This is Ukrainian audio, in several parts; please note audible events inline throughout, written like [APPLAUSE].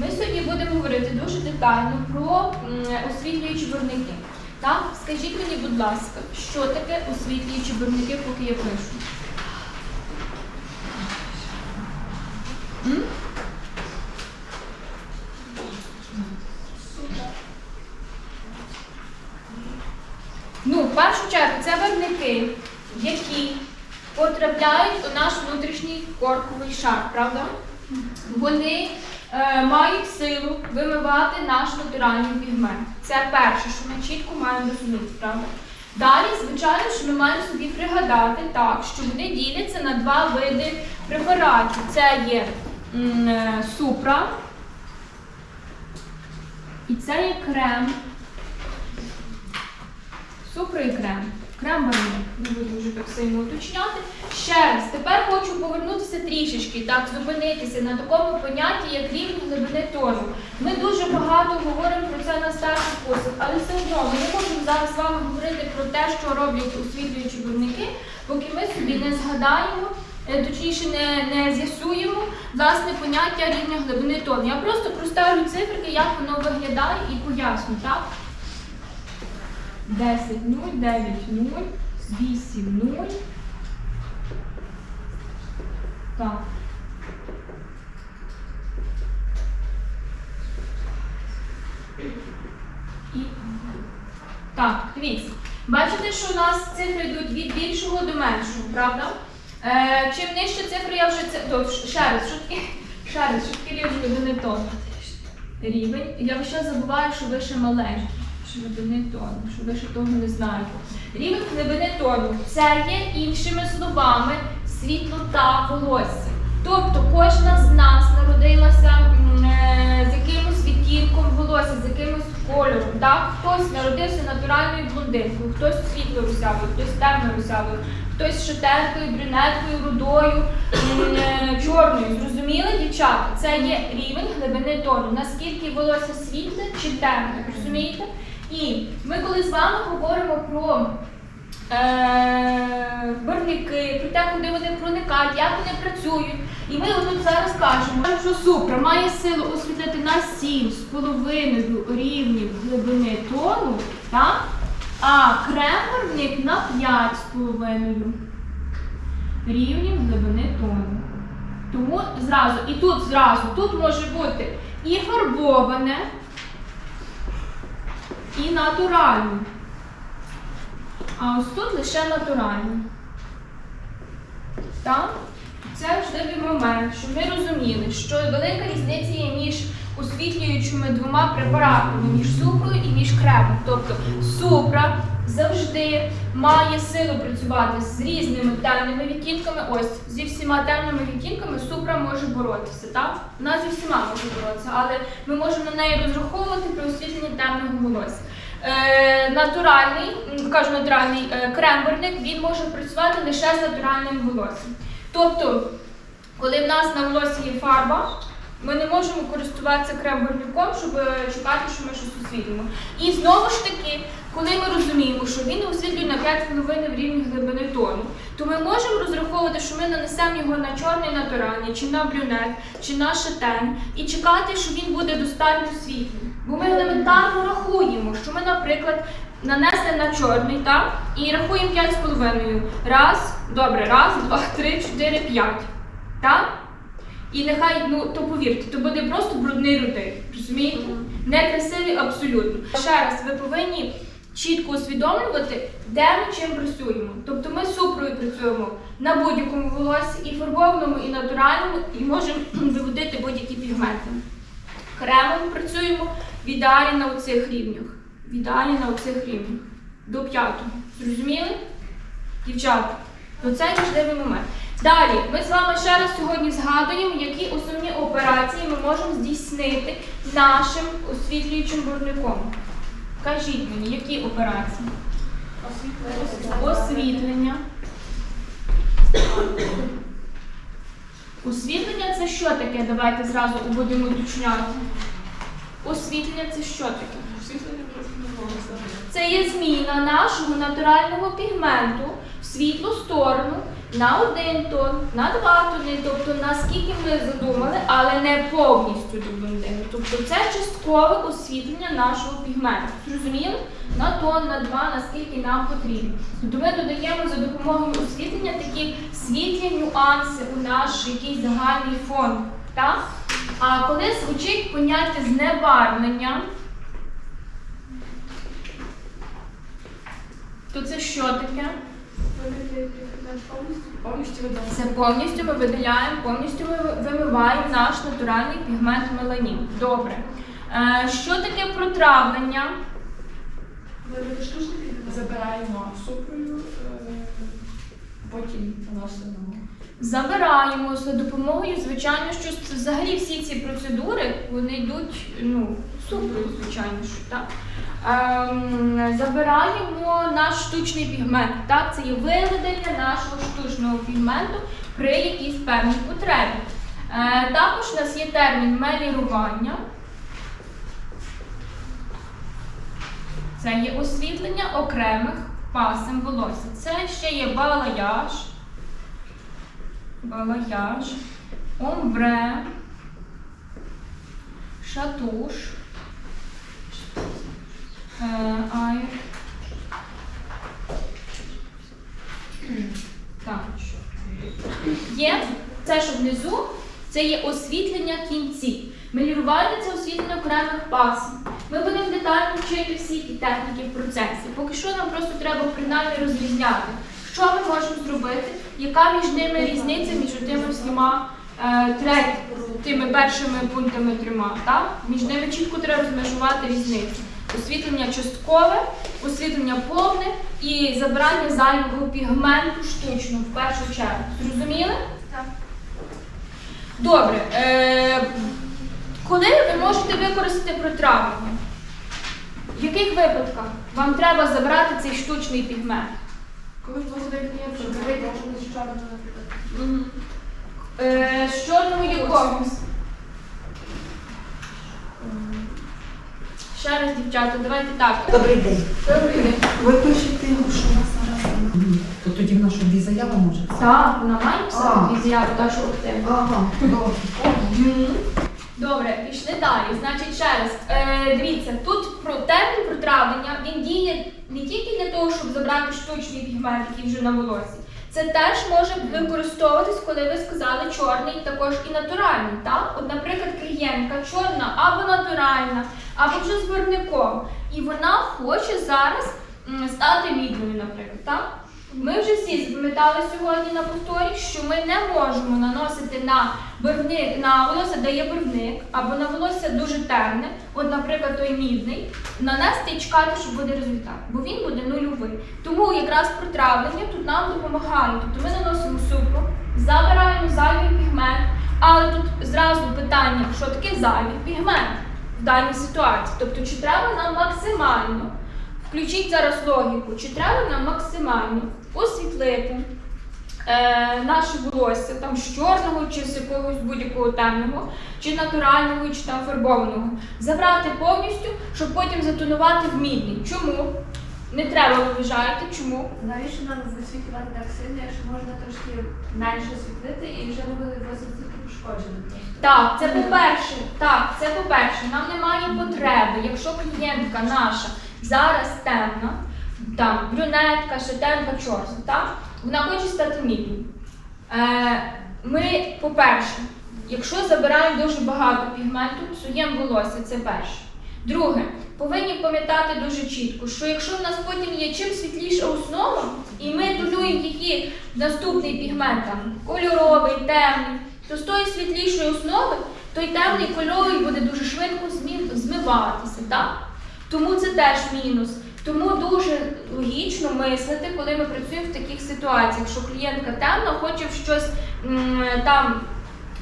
Ми сьогодні будемо говорити дуже детально про освітлюючі бурники. Так, скажіть мені, будь ласка, що таке освітлюючі бурники, поки я пишу? Ну, в першу чергу, це виробники, які потрапляють у наш внутрішній корковий шар, правда? Вони мають силу вимивати наш натуральний пігмент. Це перше, що ми чітко маємо розуміти, правда? Далі, звичайно, що ми маємо собі пригадати так, що вони діляться на два види препаратів. Це є е, супра і це є крем. Супра і крем. Крем. Не буду вже так сильно уточняти. Ще раз, тепер хочу повернутися трішечки, так, зупинитися на такому понятті, як рівень глибини тону. Ми дуже багато говоримо про це на старших курсах, але все одно ми не можемо зараз з вами говорити про те, що роблять освітлюючі виробники, поки ми собі не згадаємо, е, точніше не, не з'ясуємо власне поняття рівня глибини тону. Я просто проставлю циферки, як воно виглядає і поясню, так? 10, 0, 9, 0, 8, 0. Так. І... Так, дивіться. Бачите, що у нас цифри йдуть від більшого до меншого, правда? Е, чим нижче цифри, я вже це. То, ще раз, таке? Ще раз, що таке рівень глибини тону? Рівень. Я час забуваю, що ви ще маленькі. Глибини тону, що ви ще того не знаєте. Рівень глибини тону це є іншими словами світлота волосся. Тобто кожна з нас народилася е, з якимось відтінком волосся, з якимось кольором. Так? Хтось народився натуральною блондинкою, хтось світло русявою, хтось темно русявою, хтось шатенкою, брюнеткою, рудою, е, чорною. Зрозуміли, дівчата? Це є рівень глибини тону. Наскільки волосся світле чи темне, розумієте? І ми коли з вами говоримо про е, барвники, про те, куди вони проникають, як вони працюють. І ми отут зараз кажемо, що супра має силу освітлити на 7,5 рівнів глибини тону, так? а крем-барвник на 5,5 рівнів глибини тону. Тому зразу, і тут зразу, тут може бути і фарбоване, і натуральне. А ось тут лише натуральне. Так? Це важливий момент, щоб ми розуміли, що велика різниця є між освітлюючими двома препаратами, між супрою і між кремом. Тобто супра завжди має силу працювати з різними темними відтінками. Ось зі всіма темними відтінками супра може боротися. Так? Вона зі всіма може боротися, але ми можемо на неї розраховувати при освітленні темного волосся. Е, натуральний, кажу натуральний е, кремберник, він може працювати лише з натуральним волоссям. Тобто, коли в нас на волосі є фарба, ми не можемо користуватися кремберником, щоб чекати, що ми щось освітлимо. І знову ж таки, коли ми розуміємо, що він освітлює на 5,5 в рівні глибини тону, то ми можемо розраховувати, що ми нанесемо його на чорний натуральний, чи на брюнет, чи на шатен, і чекати, що він буде достатньо світлий. Бо ми елементарно рахуємо, що ми, наприклад, нанесли на чорний, так? І рахуємо 5,5. Раз, добре, раз, два, три, чотири, п'ять. Так? І нехай, ну то повірте, то буде просто брудний рутин. Розумієте? Некрасивий абсолютно. Ще раз, ви повинні чітко усвідомлювати, де ми чим працюємо. Тобто ми супрою працюємо на будь-якому волоссі, і фарбованому, і натуральному, і можемо [CLEARS THROAT] виводити будь-які пігменти. Кремом працюємо в ідеалі на оцих рівнях. В ідеалі на оцих рівнях. До п'ятого. Зрозуміли? Дівчата, то це важливий момент. Далі, ми з вами ще раз сьогодні згадуємо, які основні операції ми можемо здійснити нашим освітлюючим бурником. Кажіть мені, які операції? Освітлення. Освітлення це що таке? Давайте зразу будемо уточняти. Освітлення це що таке? Це є зміна нашого натурального пігменту в світлу сторону на один тон, на два тони, тобто наскільки ми задумали, але не повністю до блондину. Тобто це часткове освітлення нашого пігменту. Зрозуміли? На тон, на два, наскільки нам потрібно. Тобто ми додаємо за допомогою освітлення такі світлі нюанси у наш якийсь загальний фон. Так? А коли звучить поняття знебарвлення, то це що таке? Повністю. Це повністю ми видаляємо, повністю ми вимиваємо наш натуральний пігмент меланін. Добре. Е, що таке протравлення? Забираємо супрою, е, потім наносимо. Забираємо за допомогою, звичайно, що взагалі всі ці процедури вони йдуть ну, супрою, звичайно, що так. Ем, забираємо наш штучний пігмент. Так, це є виведення нашого штучного пігменту при якійсь певній потребі. Е, також у нас є термін мелірування. Це є освітлення окремих пасем волосся. Це ще є балаяж, балаяж, омбре, шатуш, е, ай. Так? Є це, що внизу, це є освітлення кінців. Мелірування це освітлення окремих пасів. Ми будемо детально вчити всі ті техніки в процесі. Поки що нам просто треба принаймні розрізняти, що ми можемо зробити, яка між ними різниця між тими всіма е, треть, тими першими пунктами трьома. Між ними чітко треба розмежувати різницю. Освітлення часткове, освітлення повне і забирання зайвого пігменту штучно в першу чергу. Зрозуміли? Так. Добре. Е, коли ви можете використати протравлення? В яких випадках вам треба забрати цей штучний пігмент? Коли просто дає клієнт, що говорить, якщо не чорно, наприклад. Е, з чорного якого? Ще раз, дівчата, давайте так. Добрий день. Добрий день. Ви пишете, що у нас зараз. То тоді в нашу дві заяви може? Так, вона має писати дві заяви, та що в тебе. Ага, добре. Добре, пішли далі. Значить, ще раз. Е, дивіться, тут про термін протравлення він діє не тільки для того, щоб забрати штучний пігмент, який вже на волосі. Це теж може використовуватись, коли ви сказали чорний, також і натуральний. Так? От, наприклад, клієнтка чорна або натуральна, або вже з барвником. І вона хоче зараз стати мідною, наприклад. Так? Ми вже всі запам'ятали сьогодні на повторі, що ми не можемо наносити на барвник, на волосся, де є барвник, або на волосся дуже темне, от, наприклад, той мідний, нанести і чекати, що буде результат, бо він буде нульовий. Тому якраз протравлення тут нам допомагає. Тобто ми наносимо супру, забираємо зайвий пігмент, але тут зразу питання, що таке зайвий пігмент в даній ситуації. Тобто, чи треба нам максимально Включіть зараз логіку, чи треба нам максимально освітлити е, наше волосся там з чорного чи з якогось будь-якого темного, чи натурального, чи там фарбованого. Забрати повністю, щоб потім затонувати в мідний. Чому? Не треба, вважаєте, чому? Навіщо нам висвітлювати так сильно, якщо можна трошки менше освітлити і вже не буде досить пошкоджено. Так, це по-перше, так, це по-перше, нам немає потреби, якщо клієнтка наша зараз темна, там брюнетка, шатенка, чорна, так? Вона хоче стати мідною. Е, ми, по-перше, якщо забираємо дуже багато пігменту, псуємо волосся, це перше. Друге, повинні пам'ятати дуже чітко, що якщо в нас потім є чим світліша основа, і ми тонуємо її наступний пігмент, там, кольоровий, темний, то з тої світлішої основи той темний кольоровий буде дуже швидко змиватися. Так? Тому це теж мінус. Тому дуже логічно мислити, коли ми працюємо в таких ситуаціях, що клієнтка темна хоче в щось там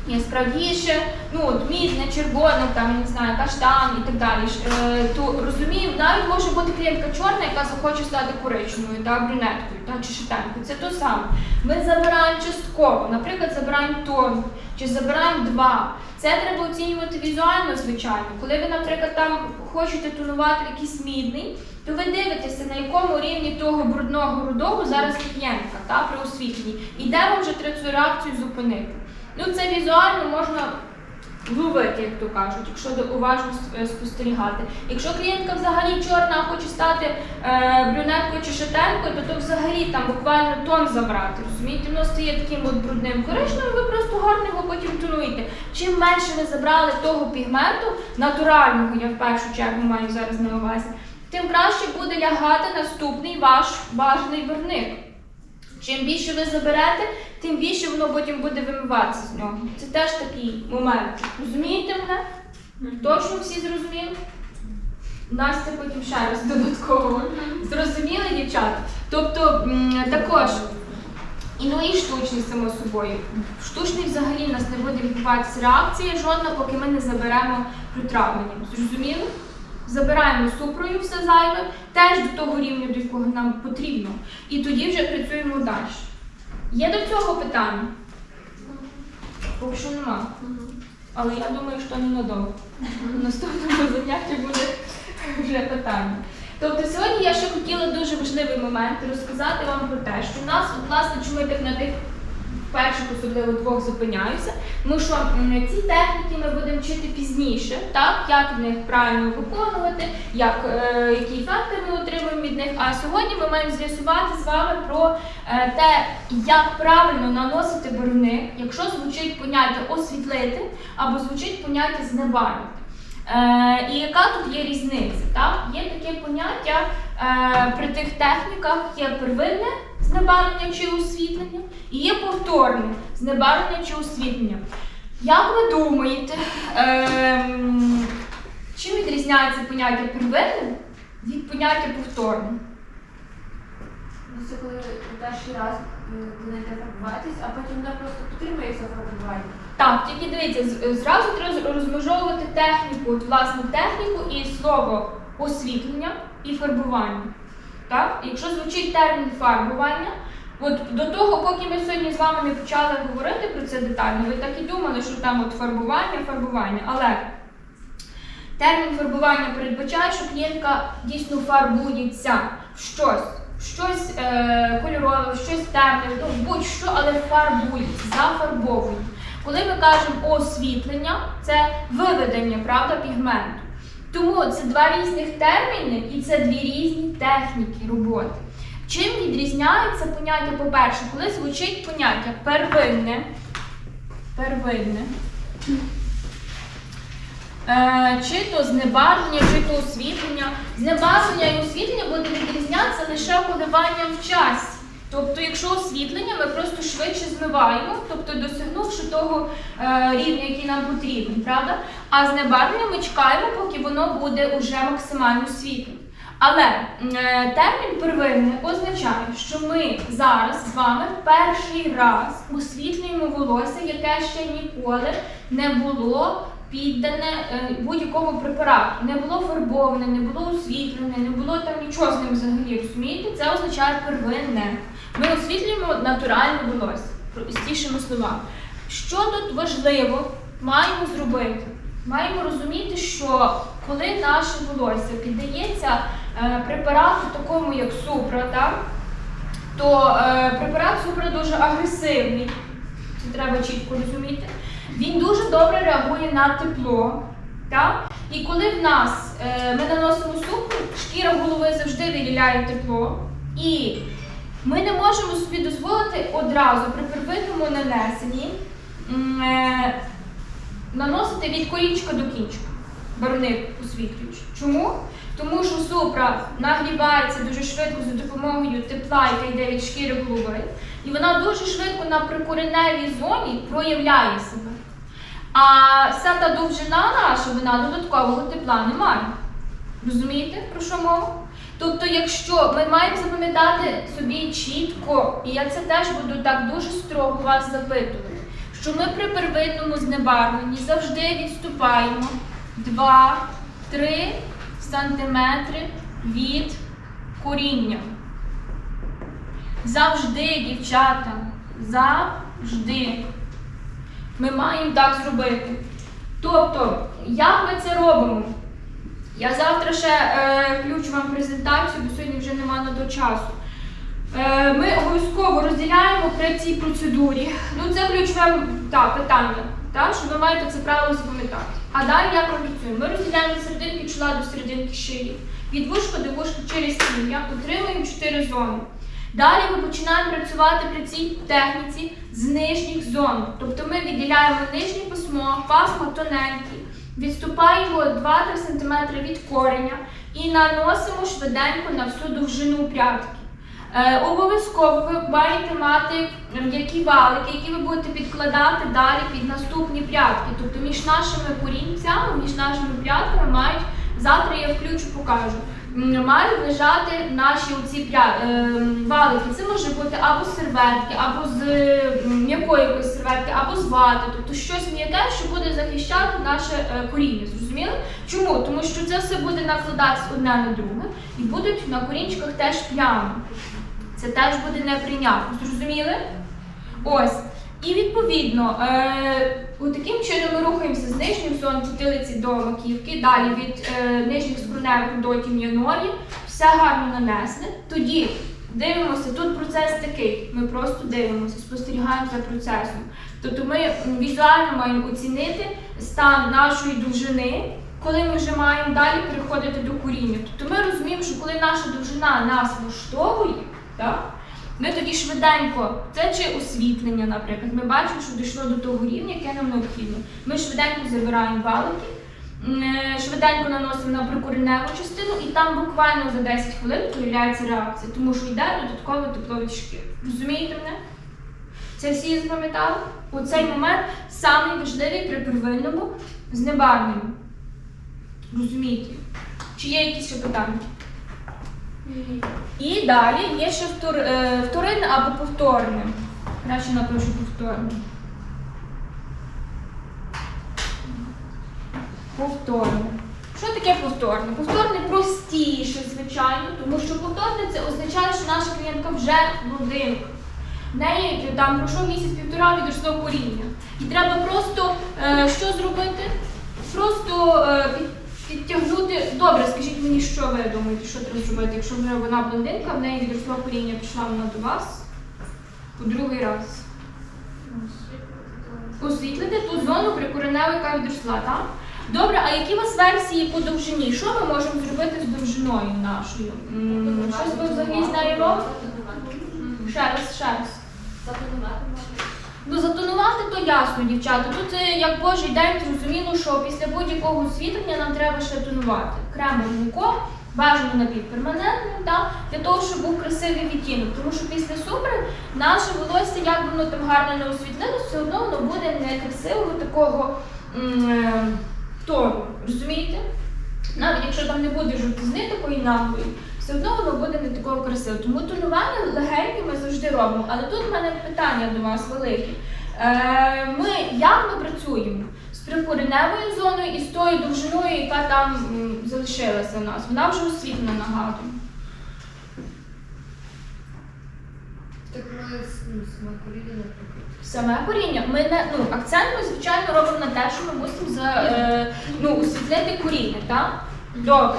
яскравіше, ну от мідне, червоне, там не знаю, каштан і так далі. Е, то розумію, навіть може бути клієнтка чорна, яка захоче стати коричневою та брюнеткою, та чи шитенкою. Це то саме. Ми забираємо частково, наприклад, забираємо тон, чи забираємо два. Це треба оцінювати візуально, звичайно. Коли ви, наприклад, там хочете тонувати якийсь мідний, то ви дивитеся, на якому рівні того брудного рудого зараз клієнтка та, при освітленні. І де вам вже цю реакцію зупинити. Ну, це візуально можна вловити, як то кажуть, якщо уважно е, спостерігати. Якщо клієнтка взагалі чорна, а хоче стати е, брюнеткою чи шатенкою, то то взагалі там буквально тон забрати. Розумієте, воно стає таким от брудним коричневим, ви просто гарно його потім тонуєте. Чим менше ви забрали того пігменту, натурального, я в першу чергу маю зараз на увазі, тим краще буде лягати наступний ваш бажаний барвник. Чим більше ви заберете, тим більше воно потім буде вимиватися з нього. Це теж такий момент. Розумієте мене? Точно всі зрозуміли? Настя потім ще раз додатково. Зрозуміли, дівчата? Тобто також. І ну і штучний, само собою. Штучний взагалі в нас не буде відбуватися реакція жодна, поки ми не заберемо притравлення. Зрозуміли? Забираємо супрою все зайве, теж до того рівня, до якого нам потрібно. І тоді вже працюємо далі. Є до цього питання? Поки що нема. Але я думаю, що ненадовго. В наступному занятті буде вже питання. Тобто сьогодні я ще хотіла дуже важливий момент розказати вам про те, що в нас, от, власне, так на тих перших особливо двох зупиняюся, тому що ці техніки ми будемо вчити пізніше, так, як в них правильно виконувати, як, е, які ефекти ми отримуємо від них. А сьогодні ми маємо з'ясувати з вами про е, те, як правильно наносити барвник, якщо звучить поняття освітлити або звучить поняття знебарвити. Е, і яка тут є різниця? Так? Є таке поняття е, при тих техніках є первинне знебарвлення чи освітлення, і є повторне знебарвлення чи освітлення. Як ви думаєте, ем, чим відрізняється поняття первинне від поняття повторне? Ну, Це коли перший раз е, будете фарбуватись, а потім вона просто підтримується фарбування. Так, тільки дивіться, зразу треба розмежовувати техніку, от, власне, техніку і слово освітлення і фарбування. Так? Якщо звучить термін фарбування, от до того, поки ми сьогодні з вами не почали говорити про це детально, ви так і думали, що там от фарбування, фарбування. Але термін фарбування передбачає, що клієнтка дійсно фарбується в щось. Щось е, кольорове, щось темне, ну будь-що, але фарбується, зафарбовує. Коли ми кажемо освітлення, це виведення, правда, пігменту. Тому це два різних терміни і це дві різні техніки роботи. Чим відрізняється поняття, по-перше, коли звучить поняття первинне, первинне, е, чи то знебарвлення, чи то освітлення. Знебарвлення і освітлення буде відрізнятися лише коливанням в часі. Тобто, якщо освітлення, ми просто швидше змиваємо, тобто досягнувши того е, рівня, який нам потрібен, правда? А знебарвлення ми чекаємо, поки воно буде уже максимально світлим. Але е, термін первинне означає, що ми зараз з вами перший раз освітлюємо волосся, яке ще ніколи не було піддане е, будь-якому препарату, не було фарбоване, не було освітлене, не було там нічого з ним взагалі. Розумієте? Це означає первинне. Ми освітлюємо натуральне волосся, простішими словами. Що тут важливо, маємо зробити? Маємо розуміти, що коли наше волосся піддається е, препарату, такому як супра, так, то е, препарат супра дуже агресивний. Це треба чітко розуміти. Він дуже добре реагує на тепло. Так? І коли в нас е, ми наносимо супру, шкіра голови завжди виділяє тепло. І ми не можемо собі дозволити одразу при первинному нанесенні е, наносити від колінчика до кінчика. Барвник освітлюючи. Чому? Тому що супра нагрівається дуже швидко за допомогою тепла, яка йде від шкіри голови, і вона дуже швидко на прикореневій зоні проявляє себе. А вся та довжина наша, вона додаткового тепла не має. Розумієте, про що мова? Тобто, якщо ми маємо запам'ятати собі чітко, і я це теж буду так дуже строго вас запитувати, що ми при первинному знебарвленні завжди відступаємо 2-3 сантиметри від коріння. Завжди, дівчата, завжди. Ми маємо так зробити. Тобто, як ми це робимо? Я завтра ще е, включу вам презентацію, бо сьогодні вже немає на то часу. Е, ми обов'язково розділяємо при цій процедурі. Ну, це ключове та, питання, та, що ви маєте це правило запам'ятати. А далі як працюємо? Ми розділяємо серединки чола до серединки шиї. Від вушка до вушка через сім'я, утримуємо 4 зони. Далі ми починаємо працювати при цій техніці з нижніх зон. Тобто ми відділяємо нижнє пасмо, пасмо тоненькі, відступаємо 2-3 см від кореня і наносимо швиденько на всю довжину прядки. Е, обов'язково ви маєте мати м'які валики, які ви будете підкладати далі під наступні прядки. Тобто між нашими корінцями, між нашими прядками мають, завтра я включу, покажу. Мають лежати наші оці е, валики. Це може бути або з серветки, або з м'якої якоїсь серветки, або з вати. Тобто щось м'яке, що буде захищати наше е, коріння. Зрозуміли? Чому? Тому що це все буде накладатися одне на друге і будуть на корінчиках теж плями. Це теж буде неприйнятно. Зрозуміли? Ось. І відповідно, е, таким чином ми рухаємося з нижніх зон потилиці до маківки, далі від е, нижніх скроневих до тім'яної, все гарно нанесли. Тоді дивимося, тут процес такий. Ми просто дивимося, спостерігаємо за процесом. Тобто ми візуально маємо оцінити стан нашої довжини, коли ми вже маємо далі переходити до коріння. Тобто ми розуміємо, що коли наша довжина нас влаштовує, так, ми тоді швиденько, це чи освітлення, наприклад, ми бачимо, що дійшло до того рівня, яке нам необхідно. Ми швиденько забираємо валики, е, швиденько наносимо на прикореневу частину, і там буквально за 10 хвилин появляється реакція, тому що йде додаткове тепло від. Розумієте мене? Це всі запам'ятали? У цей момент самий важливий при первинному знебарвленні. Розумієте? Чи є якісь ще питання? І далі є ще е, вторинне або повторне. Краще напишу повторне. Повторне. Що таке повторне? Повторне простіше, звичайно, тому що повторне це означає, що наша клієнтка вже блондинка. В неї там пройшов місяць-півтора відросло коріння. І треба просто е, що зробити? Просто е, підтягнути. Добре, скажіть мені, що ви думаєте, що треба зробити, якщо вже вона блондинка, в неї відросло коріння, пішла вона до вас у другий раз. Освітлити ту зону прикореневу, яка відросла, так? Добре, а які у вас версії по довжині? Що ми можемо зробити з довжиною нашою? Щось ви взагалі з нею робите? Ще раз, ще раз. Ну, затонувати то ясно, дівчата. Тут е, як божий день зрозуміло, що після будь-якого освітлення нам треба ще тонувати. Кремом муком, бажано напівперманентним, та, для того, щоб був красивий відтінок. Тому що після супри наше волосся, як воно там гарно не освітлилось, все одно воно буде некрасивого такого е, тону. Розумієте? Навіть якщо там не буде жовтизни такої наглої, все одно воно буде не такого красивого. Тому тонування легеньке ми завжди робимо. Але тут в мене питання до вас велике. Е, ми як ми працюємо з прикореневою зоною і з тою довжиною, яка там м, залишилася у нас? Вона вже освітлена, нагадую. Так ми ну, саме коріння, наприклад. Саме коріння. Ми не ну акцент ми звичайно робимо на те, що ми мусимо за е, ну освітлити коріння, так? Добре.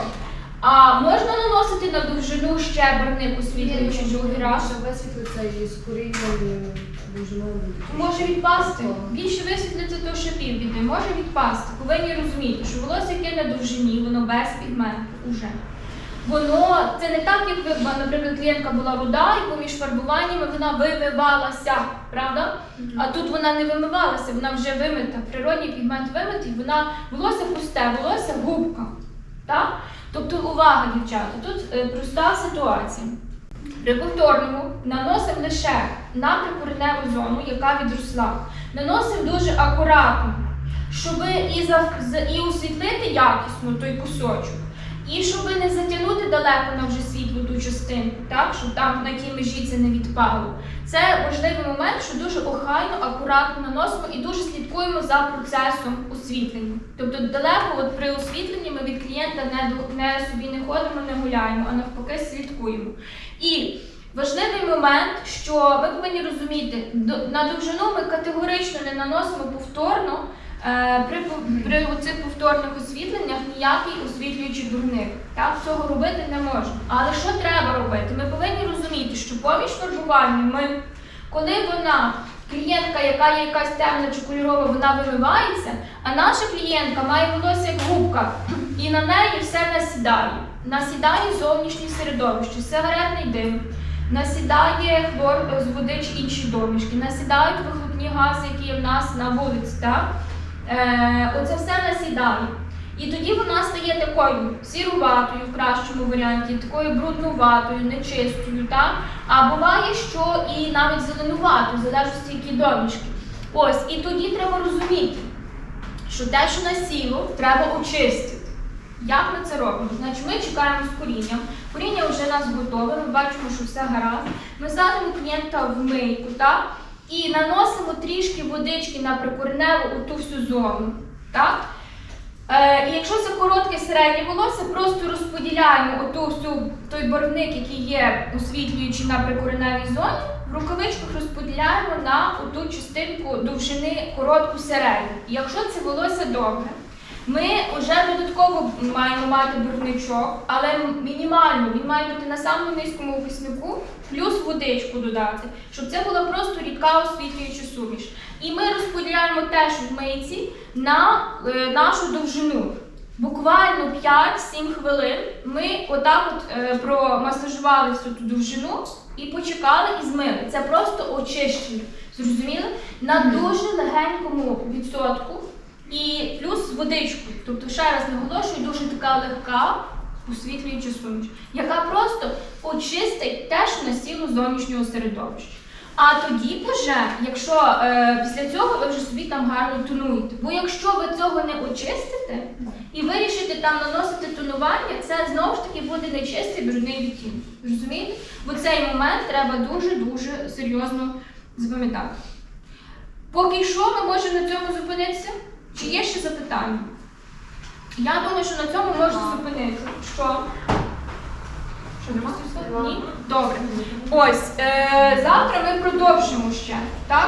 А можна наносити на довжину ще барник освітлюючи другий раз? Щоб висвітлиться і з корінням довжиною. Може відпасти. Більше висвітлиться, то ще півбіди. Може відпасти. Повинні розуміти, що волосся, яке на довжині, воно без пігменту уже. Воно це не так, як ви, наприклад, клієнтка була руда, і поміж фарбуваннями вона вимивалася, правда? А тут вона не вимивалася, вона вже вимита. Природній пігмент вимитий, вона волосся пусте, волосся губка. Так? Тобто, увага, дівчата, тут е, проста ситуація. При повторному наносимо лише на прикореневу зону, яка відросла. Наносимо дуже акуратно, щоб і, за, і освітлити якісно той кусочок, і щоб не затягнути далеко на вже світлу ту частинку, так, щоб там на тій межі це не відпало. Це важливий момент, що дуже охайно, акуратно наносимо і дуже слідкуємо за процесом освітлення. Тобто далеко от при освітленні ми від клієнта не, не собі не ходимо, не гуляємо, а навпаки слідкуємо. І важливий момент, що ви повинні розуміти, на довжину ми категорично не наносимо повторно при, при цих повторних освітленнях ніякий освітлюючий дурник. Так, цього робити не можна. Але що треба робити? Ми повинні розуміти, що поміж фарбуванням ми, коли вона, клієнтка, яка є якась темна чи кольорова, вона вимивається, а наша клієнтка має волосся як губка, і на неї все насідає. Насідає зовнішнє середовище, сигаретний дим, насідає хлор е, з води чи інші домішки, насідають вихлопні гази, які є в нас на вулиці. Так? Е, оце все насідає. І тоді вона стає такою сіруватою в кращому варіанті, такою бруднуватою, нечистою. Так? А буває, що і навіть зеленуватою, в залежності які домішки. Ось, і тоді треба розуміти, що те, що насіло, треба очистити. Як ми це робимо? Значить, ми чекаємо з корінням. Коріння вже у нас готове, ми бачимо, що все гаразд. Ми садимо клієнта в мийку, так? І наносимо трішки водички на прикореневу ту всю зону. Так? Е, якщо це коротке середнє волосся, просто розподіляємо оту всю той барвник, який є освітлюючи на прикореневій зоні, в рукавичках розподіляємо на оту частинку довжини коротку середню. Якщо це волосся довге, ми вже додатково маємо мати барвничок, але мінімально він має бути на самому низькому описнику, плюс водичку додати, щоб це була просто рідка освітлююча суміш. І ми розподіляємо теж в мийці на е, нашу довжину. Буквально 5-7 хвилин ми отак от е, промасажували всю ту довжину і почекали і змили. Це просто очищення. Зрозуміли? На дуже легенькому відсотку і плюс водичку. Тобто, ще раз наголошую, дуже така легка освітлююча суміш, яка просто очистить те, що насіло зовнішнього середовища. А тоді вже, якщо е, після цього ви вже собі там гарно тонуєте. Бо якщо ви цього не очистите і вирішите там наносити тонування, це знову ж таки буде нечистий брудний відтінок. Розумієте? Бо цей момент треба дуже-дуже серйозно запам'ятати. Поки що ми можемо на цьому зупинитися. Чи є ще запитання? Я думаю, що на цьому можна зупинитися. Що? Що нема? Ні? Добре. Ось, е, завтра ми продовжимо ще. Так?